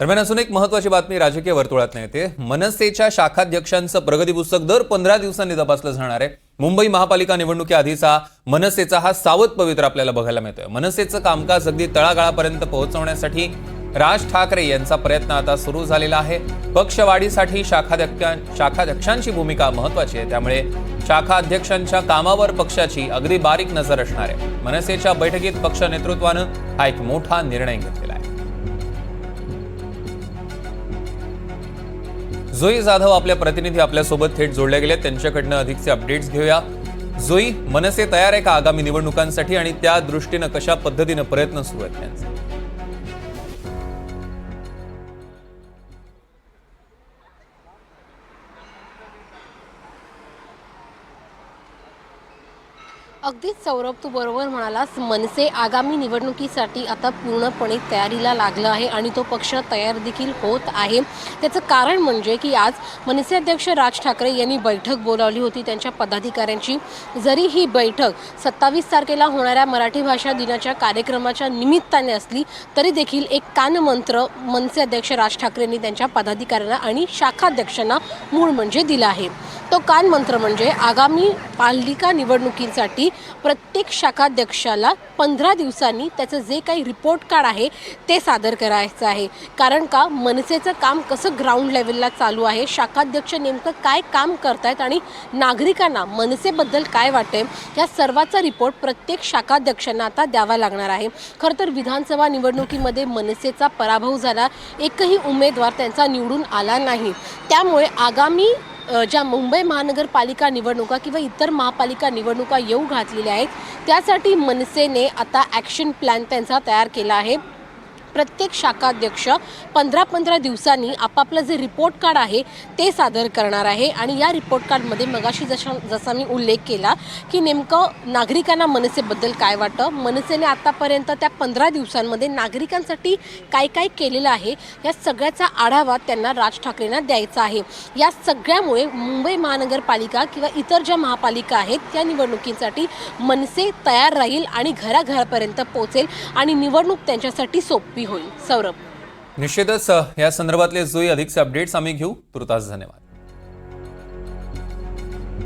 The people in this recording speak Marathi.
दरम्यान अजून एक महत्वाची बातमी राजकीय वर्तुळात येते मनसेच्या शाखाध्यक्षांचं प्रगती पुस्तक दर पंधरा दिवसांनी तपासलं जाणार आहे. मुंबई महापालिका निवडणुकीआधीचा मनसेचा हा सावध पवित्र आपल्याला बघायला मिळतोय. मनसेचं कामकाज अगदी तळागाळापर्यंत पोहोचवण्यासाठी राज ठाकरे यांचा प्रयत्न आता सुरू झालेला आहे. पक्षवाढीसाठी शाखाध्यक्षा शाखाध्यक्षांची भूमिका महत्वाची आहे. त्यामुळे शाखा अध्यक्षांच्या कामावर पक्षाची अगदी बारीक नजर असणार आहे. मनसेच्या बैठकीत पक्ष नेतृत्वानं हा एक मोठा निर्णय घेतलेला आहे. जोई जाधव आपल्या प्रतिनिधी आपल्यासोबत थेट जोडले गेले त्यांच्याकडनं अधिकचे अपडेट्स घेऊया. जोई मनसे तयार आहे का आगामी निवडणुकांसाठी आणि त्या दृष्टीनं कशा पद्धतीनं प्रयत्न सुरू आहेत त्यांचे? अगदीच सौरभ तू बरोबर म्हणालास. मनसे आगामी निवडणुकीसाठी आता पूर्णपणे तयारीला लागलं आहे आणि तो पक्ष तयार देखील होत आहे. त्याचं कारण म्हणजे की आज मनसे अध्यक्ष राज ठाकरे यांनी बैठक बोलावली होती. त्यांच्या पदाधिकाऱ्यांची जरी ही बैठक सत्तावीस तारखेला होणाऱ्या मराठी भाषा दिनाच्या कार्यक्रमाच्या निमित्ताने असली तरी देखील एक कानमंत्र मनसे अध्यक्ष राज ठाकरेंनी त्यांच्या पदाधिकाऱ्यांना आणि शाखाध्यक्षांना मूळ म्हणजे दिला आहे. तो कान मंत्र म्हणजे आगामी पालिका निवडणुकींसाठी प्रत्येक शाखाध्यक्षाला पंधरा दिवसांनी त्याचं जे काही रिपोर्ट कार्ड आहे ते सादर करायचं आहे. कारण का? मनसेचं काम कसं ग्राउंड लेवलला चालू आहे? शाखाध्यक्ष नेमकं काय काम करतायत आणि नागरिकांना मनसेबद्दल काय वाटतंय? या सर्वाचा रिपोर्ट प्रत्येक शाखाध्यक्षांना आता द्यावा लागणार आहे. खरं तर विधानसभा निवडणुकीमध्ये मनसेचा पराभव झाला. एकही उमेदवार त्यांचा निवडून आला नाही. त्यामुळे आगामी ज्या मुंबई महानगरपालिका निवडणुका किंवा इतर महापालिका निवडणुका येऊ घातलेल्या आहेत त्यासाठी मनसेने आता ॲक्शन प्लॅन त्यांचा तयार केला आहे. प्रत्येक शाखाध्यक्ष पंधरा पंधरा दिवसांनी आपापलं जे रिपोर्ट कार्ड आहे ते सादर करणार आहे. आणि या रिपोर्ट कार्डमध्ये मगाशी जशा जसा मी उल्लेख केला की नेमकं नागरिकांना मनसेबद्दल काय वाटतं? मनसेने आतापर्यंत त्या पंधरा दिवसांमध्ये नागरिकांसाठी काय काय केलेलं आहे? या सगळ्याचा आढावा त्यांना राज ठाकरेंना द्यायचा आहे. या सगळ्यामुळे मुंबई महानगरपालिका किंवा इतर ज्या महापालिका आहेत त्या निवडणुकींसाठी मनसे तयार राहील आणि घराघरापर्यंत पोहोचेल आणि निवडणूक त्यांच्यासाठी सोपी होईल. सौरभ. निश्चितच या संदर्भातले जोई अधिकचे अपडेट्स आम्ही घेऊ. तुर्तास धन्यवाद.